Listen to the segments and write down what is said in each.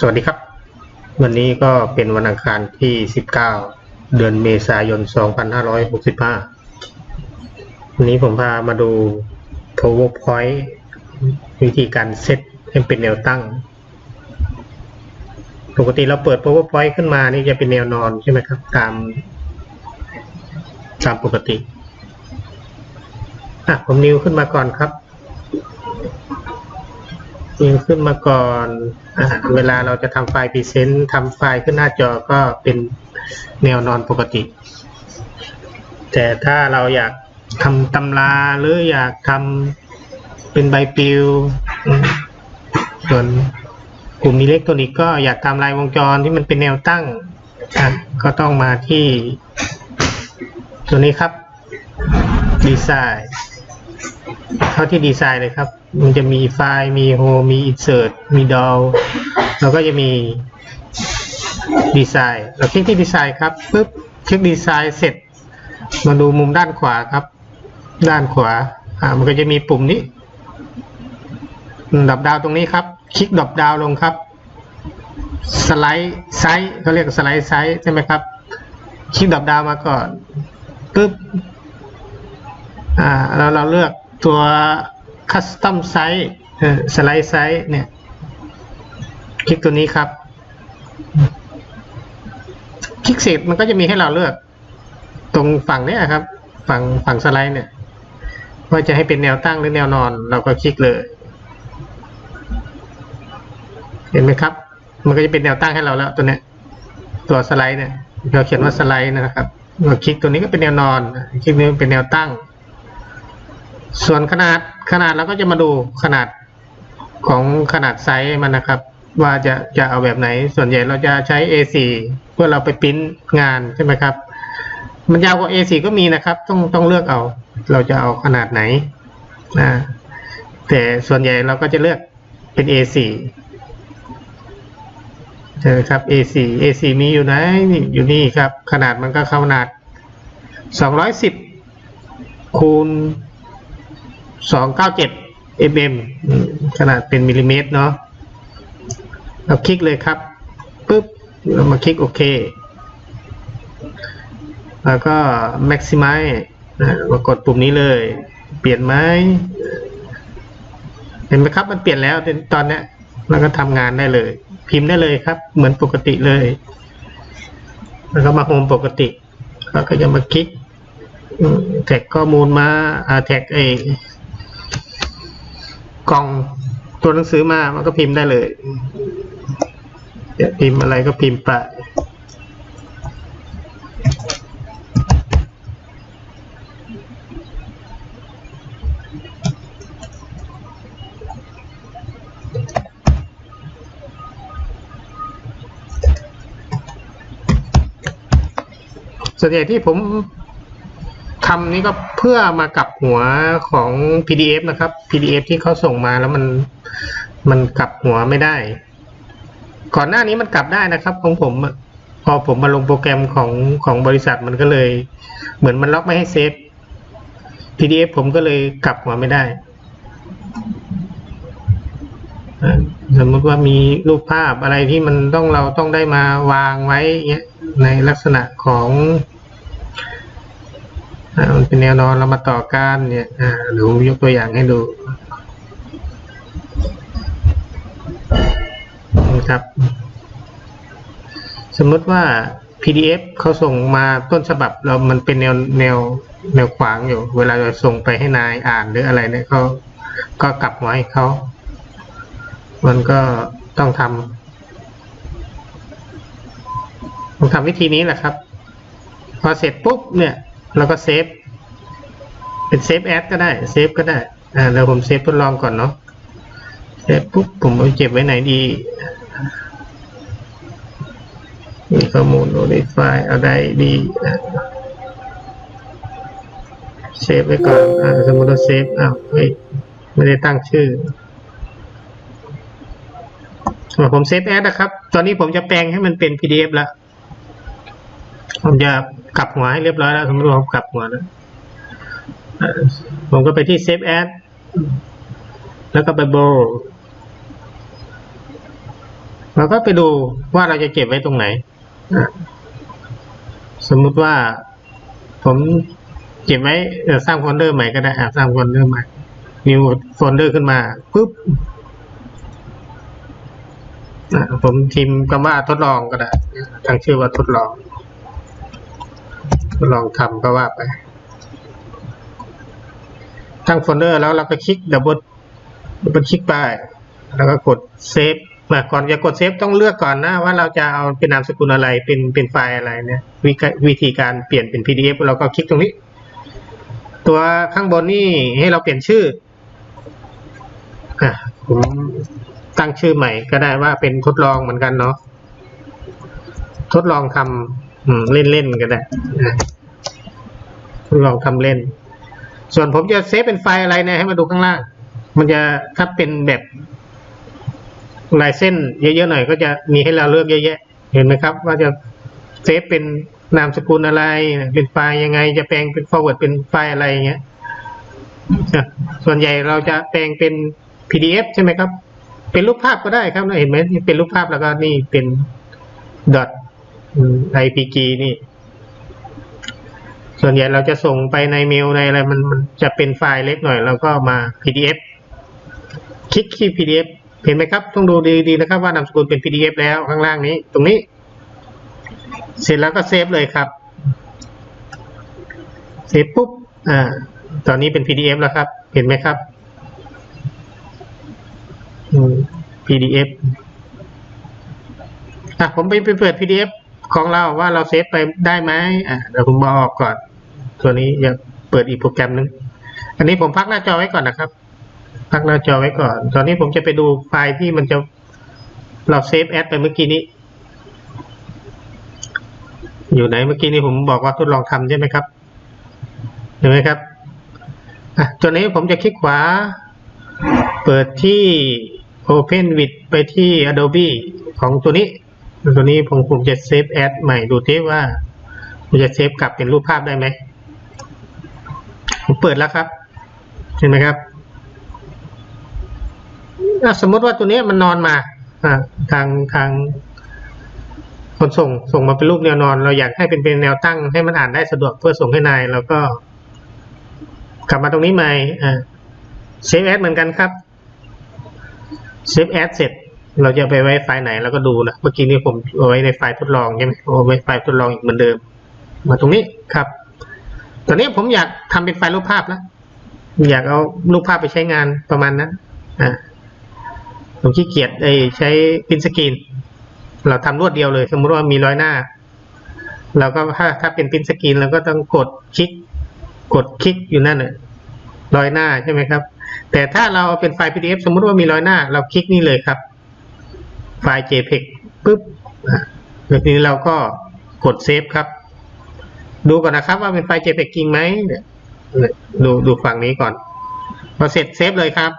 สวัสดีครับ วันนี้ก็เป็นวันอังคารที่ 19 เดือนเมษายน 2565 วันนี้ผมพามาดู PowerPoint วิธีการเซตให้เป็นแนวตั้ง ปกติเราเปิด PowerPoint ขึ้นมานี่จะเป็นแนวนอนใช่ไหมครับ ตาม ตามปกติ อะ ผมนิวขึ้นมาก่อนครับ ยิงขึ้นมาก่อนอเวลาเราจะทำไฟล์พรีเซนต์ทำไฟล์ขึ้นหน้าจอก็เป็นแนวนอนปกติ แต่ถ้าเราอยากทำตำราหรืออยากทำเป็นใบปลิว ส่วนกลุ่มอิเล็กทรอนิกส์ก็อยากทำลายวงจรที่มันเป็นแนวตั้ง ก็ต้องมาที่ตัวนี้ครับดีไซน์ เข้าที่ดีไซน์เลยครับ มันจะมีไฟล์ มีโฮมมีอินเสิร์ตมีดอลแล้วก็จะมีดีไซน์ เราคลิกที่ดีไซน์ครับปุ๊บคลิกดีไซน์เสร็จ มาดูมุมด้านขวาครับ ด้านขวาอ่ามันก็จะมีปุ่มนี้ดับดาวตรงนี้ครับ คลิกดับดาวลงครับ สไลด์ไซส์เขาเรียกสไลด์ไซส์ใช่ไหมครับ คลิกดับดาวมาก่อนปุ๊บอ่าเราเราเลือก ตัว custom size เอ่อ slide size เนี่ย คลิกตัวนี้ครับ คลิกเสร็จมันก็จะมีให้เราเลือก ตรงฝั่งเนี้ยครับ ฝั่งฝั่งสไลด์เนี่ยว่าจะให้เป็นแนวตั้งหรือแนวนอน เราก็คลิกเลย เห็นไหมครับ มันก็จะเป็นแนวตั้งให้เราแล้วตัวเนี้ย ตัวสไลด์เนี่ยเราเขียนว่าสไลด์นะครับเราคลิกตัวนี้ก็เป็นแนวนอน คลิกนี้เป็นแนวตั้ง ส่วนขนาดขนาดเราก็จะมาดูขนาดของขนาดไซส์มันนะครับ ว่าจะจะเอาแบบไหน ส่วนใหญ่เราจะใช้ A4 เพื่อเราไปปริ้นงานใช่ไหมครับ มันยาวกว่า A4 ก็มีนะครับ ต้องต้องเลือกเอา เราจะเอาขนาดไหนนะแต่ส่วนใหญ่เราก็จะเลือกเป็น A4 ใช่ไหมครับ A4 A4 มีอยู่ไหนอยู่นี่ครับ ขนาดมันก็ขนาด 210คูณ 297 mm อืมขนาดเป็นมิลลิเมตรเนาะเราคลิกเลยครับปุ๊บเรามาคลิกโอเค แล้วก็ maximize มากดปุ่มนี้เลย เปลี่ยนไหมเห็นไหมครับมันเปลี่ยนแล้วตอนนี้เราก็ทำงานได้เลย พิมพ์ได้เลยครับ เหมือนปกติเลย แล้วก็มาโฮมปกติแล้วก็จะมาคลิกแท็กข้อมูลมาแท็กไอ กล่องตัวหนังสือมามันก็พิมพ์ได้เลยจะพิมพ์อะไรก็พิมพ์ไปส่วนใหญ่ที่ผม ทำนี่ก็เพื่อมากลับหัวของ PDF นะครับ PDF ที่เขาส่งมาแล้วมันมันกลับหัวไม่ได้ ก่อนหน้านี้มันกลับได้นะครับของผมพอผมมาลงโปรแกรมของของบริษัทมันก็เลย เหมือนมันล็อกไม่ให้เซฟ PDF ผมก็เลยกลับหัวไม่ได้สมมติว่ามีรูปภาพอะไรที่มันต้องเราต้องได้มาวางไว้เงี้ยในลักษณะของ มันเป็นแนวนอนเรามาต่อก้านเนี่ยอ่าเดี๋ยวผมยกตัวอย่างให้ดูนะครับ สมมติว่า PDF เขาส่งมาต้นฉบับเรามันเป็นแนวแนวแนวขวางอยู่ เวลาเราส่งไปให้นายอ่านหรืออะไรเนี่ยเขาก็กลับหัวให้เขา มันก็ต้องทำต้องทำวิธีนี้แหละครับ พอเสร็จปุ๊บเนี่ย เราก็เซฟ เป็นเซฟแอดก็ได้ เซฟก็ได้ อ่าเดี๋ยวผมเซฟทดลองก่อนเนาะ เซฟปุ๊บผมเอาเก็บไว้ไหนดี มีข้อมูลโน้ตไฟล์อาได้ดีเซฟไว้ก่อน อ่าสมมติเราเซฟ อ้าวเฮ้ย ไม่ได้ตั้งชื่ออะผมเซฟแอดนะครับ ตอนนี้ผมจะแปลงให้มันเป็น PDF แล้ว ผมจะกลับหัวให้เรียบร้อยแล้วสมมติผมกลับหัวแล้วผมก็ไปที่ Save As แล้วก็ไป Bold เราก็ไปดูว่าเราจะเก็บไว้ตรงไหน สมมุติว่าผมเก็บไว้สร้างโฟลเดอร์ใหม่ก็ได้สร้างโฟลเดอร์ใหม่ มีโฟลเดอร์ขึ้นมาปุ๊บผมพิมพ์คำว่าทดลองก็ได้ ตั้งชื่อว่าทดลอง ทดลองทำก็ว่าไป ตั้งโฟลเดอร์แล้วเราก็คลิกดับเบิลดับเบิลคลิกไป แล้วก็กดเซฟมาก่อนจะกดเซฟต้องเลือกก่อนนะว่าเราจะเอาเป็นนามสกุลอะไรเป็นเป็นไฟล์อะไรเนี่ยวิธีวิธีการเปลี่ยนเป็น PDF เราก็คลิกตรงนี้ ตัวข้างบนนี่ให้เราเปลี่ยนชื่ออะผมตั้งชื่อใหม่ก็ได้ว่าเป็นทดลองเหมือนกันเนาะทดลองทำ เล่นเล่นๆก็ได้นะทดลองทำเล่น ส่วนผมจะเซฟเป็นไฟล์อะไรเนี่ยให้มาดูข้างล่าง มันจะถ้าเป็นแบบลายเส้นเยอะๆหน่อยก็จะมีให้เราเลือกเยอะแยะ เห็นไหมครับ ว่าจะเซฟเป็นนามสกุลอะไร เป็นไฟล์ยังไง จะแปลงเป็น forward เป็นไฟล์อะไรอย่างเงี้ยส่วนใหญ่เราจะแปลงเป็น PDF ใช่ไหมครับ เป็นรูปภาพก็ได้ครับเห็นไหมเป็นรูปภาพแล้วก็นี่เป็น dot IPG นี่ ส่วนใหญ่เราจะส่งไปในเมลในอะไรมันมันจะเป็นไฟล์เล็กหน่อยเราก็มา PDF คลิกที่ PDF เห็นไหมครับ ต้องดูดีๆนะครับ ว่านามสกุลเป็น PDF แล้วข้างล่างนี้ ตรงนี้ เสร็จแล้วก็เซฟเลยครับ เซฟปุ๊บ อ่า ตอนนี้เป็น PDF แล้วครับ เห็นไหมครับ PDF อะผมไปไปเปิด PDF ของเราว่าเราเซฟไปได้ไหมอะเดี๋ยวผมมาออกก่อน ตัวนี้อยาเปิดอีกโปรแกรมหนึง อันนี้ผมพักหน้าจอไว้ก่อนนะครับ พักหน้าจอไว้ก่อน ตอนนี้ผมจะไปดูไฟล์ที่มันจะเราเซฟแอดไปเมื่อกี้นี้ อยู่ไหนเมื่อกี้นี้ผมบอกว่าทดลองทำใช่ไหมครับเห็นไหมครับอะตัวนี้ผมจะคลิกขวา เปิดที่ Open with ไปที่ Adobe ของตัวนี้ ตัวนี้ผมผมจะเซฟแอดใหม่ดูที่ว่าผมจะเซฟกลับเป็นรูปภาพได้ไหมผมเปิดแล้วครับ เห็นไหมครับสมมติว่าตัวนี้มันนอนมาทางทางคนส่งส่งมาเป็นรูปแนวนอน เราอยากให้เป็นเป็นแนวตั้งให้มันอ่านได้สะดวกเพื่อส่งให้นายแล้วก็ กลับมาตรงนี้ใหม่เซฟแอดเหมือนกันครับเซฟแอดเสร็จ เราจะไปไว้ไฟล์ไหนแล้วก็ดูนะเมื่อกี้นี้ผมเอาไว้ในไฟล์ทดลองใช่ไหมเอาไว้ไฟล์ทดลองอีกเหมือนเดิม มาตรงนี้ครับ ตอนนี้ผมอยากทำเป็นไฟล์รูปภาพแล้วอยากเอารูปภาพไปใช้งานประมาณนั้นอ่าผมขี้เกียจไอ้ใช้พินสกรีนเราทำรวดเดียวเลย สมมติว่ามีร้อยหน้าเราก็ถ้าถ้าเป็นพินสกรีนเราก็ต้องกดคลิก กดคลิกอยู่นั่นน่ะร้อยหน้าใช่ไหมครับ แต่ถ้าเราเป็นไฟล์ PDF สมมุติว่ามีร้อยหน้า เราคลิกนี่เลยครับ ไฟล์ JPEG ปุ๊บอะแบบนี้เราก็กดเซฟครับ ดูก่อนนะครับว่าเป็นไฟล์ JPEG จริงไหมดูดูฝั่งนี้ก่อนพอเสร็จเซฟเลยครับ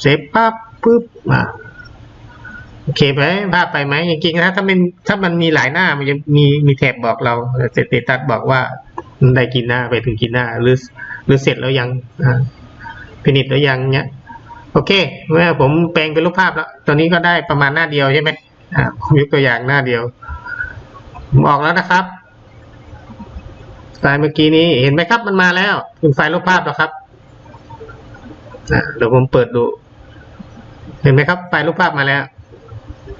เซฟปั๊บปุ๊บอ่าโอเคไหมภาพไปไหมจริงๆนะถ้ามันถ้ามันมีหลายหน้ามันจะมีมีแถบบอกเราเสร็จตัดบอกว่าได้กี่หน้าไปถึงกี่หน้าหรือหรือเสร็จแล้วยังอ่าพินิจแล้วยังเนี้ย โอเค เมื่อผมแปลงเป็นรูปภาพแล้ว ตอนนี้ก็ได้ประมาณหน้าเดียวใช่ไหมอ่าผมยกตัวอย่างหน้าเดียวผมออกแล้วนะครับไฟล์เมื่อกี้นี้เห็นไหมครับมันมาแล้วเป็นไฟล์รูปภาพแล้วครับเดี๋ยวผมเปิดดู เห็นไหมครับไฟล์รูปภาพมาแล้ว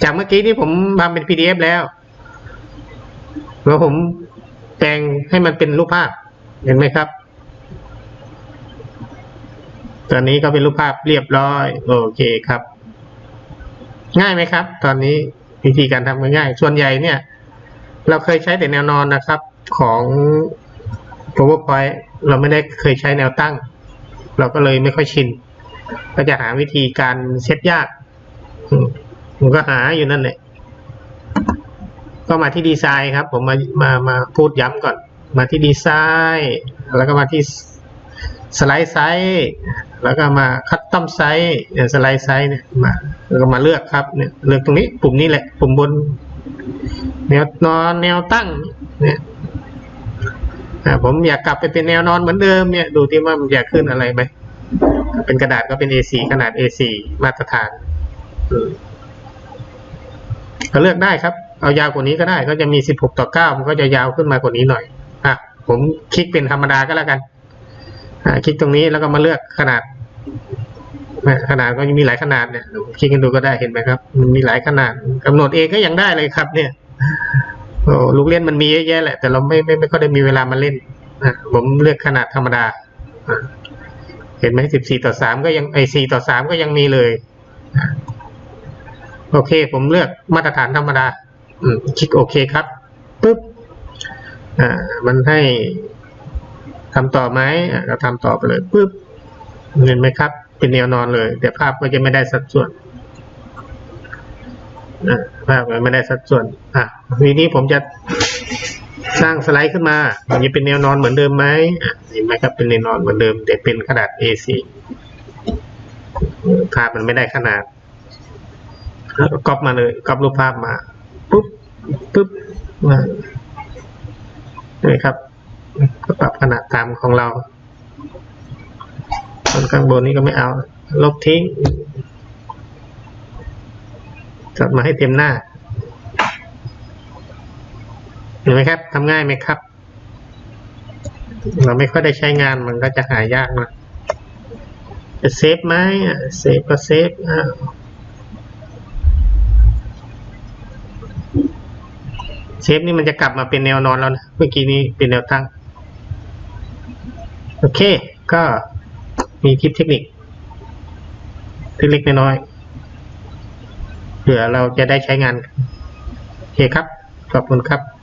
จากเมื่อกี้ที่ผมทำเป็น PDF แล้วแล้วผมแปลงให้มันเป็นรูปภาพ เห็นไหมครับ ตอนนี้ก็เป็นรูปภาพเรียบร้อย โอเคครับ ง่ายไหมครับ ตอนนี้วิธีการทำง่ายส่วนใหญ่เนี่ย เราเคยใช้แต่แนวนอนนะครับ ของ PowerPoint เราไม่ได้เคยใช้แนวตั้ง เราก็เลยไม่ค่อยชิน ก็จะหาวิธีการเซตยากผมก็หาอยู่นั่นแหละก็มาที่ดีไซน์ครับ ผมมามามาพูดย้ำก่อน มาที่ดีไซน์ แล้วก็มาที่ สไลด์ไซส์แล้วก็มาคัตตอมไซส์สไลด์ไซส์เนี่ยมาแล้วก็มาเลือกครับเนี่ยเลือกตรงนี้ปุ่มนี้แหละปุ่มบน แนวนอนแนวตั้งเนี่ยผมอยากกลับไปเป็นแนวนอนเหมือนเดิมเนี่ยดูที่ว่ามันอยากขึ้นอะไรไหมเป็นกระดาษก็เป็น A4 ขนาด A4 มาตรฐานอืมก็เลือกได้ครับ เอายาวกว่านี้ก็ได้ ก็จะมี 16 ต่อ 9 มันก็จะยาวขึ้นมากว่านี้หน่อย อะ ผมคลิกเป็นธรรมดาก็แล้วกัน คลิกตรงนี้แล้วก็มาเลือกขนาด ขนาดก็มีหลายขนาดเนี่ยคลิกกันดูก็ได้เห็นไหมครับ มันมีหลายขนาดกำหนดเองก็ยังได้เลยครับ เนี่ยโอ้ลูกเล่นมันมีเยอะแยะแหละ แต่เราไม่ไม่ไม่ค่อยได้มีเวลามาเล่นอะผมเลือกขนาดธรรมดา เห็นไหมสิบสี่ต่อสามก็ยังไอสี่ต่อสามก็ยังมีเลย โอเค ผมเลือกมาตรฐานธรรมดาอืคลิกโอเคครับปุ๊บอ่ามันให้ ทำต่อไหมอะก็ทำต่อไปเลยปุ๊บเห็นไหมครับ เป็นแนวนอนเลย แต่ภาพก็จะไม่ได้สัดส่วนภาพมันไม่ได้สัดส่วนอะทีนี้ผมจะสร้างสไลด์ขึ้นมามันจะเป็นแนวนอนเหมือนเดิมไหมเห็นไหมครับเป็นแนวนอนเหมือนเดิม แต่เป็นขนาด A4 ภาพมันไม่ได้ขนาดก๊อปมาเลยก๊อปรูปภาพมาปุ๊บปุ๊บมานี่ครับ ก็ปรับขนาดตามของเราส่วนข้างบนนี้ก็ไม่เอา ลบทิ้ง จัดมาให้เต็มหน้า เห็นไหมครับทำง่ายไหมครับ เราไม่ค่อยได้ใช้งานมันก็จะหายากนะจะเซฟไหมเซฟก็เซฟอะเซฟนี่มันจะกลับมาเป็นแนวนอนแล้วนะ เมื่อกี้นี้เป็นแนวตั้ง โอเค ก็มีทิปเทคนิคเล็กๆน้อยๆเผื่อเราจะได้ใช้งาน โอเคครับ ขอบคุณครับ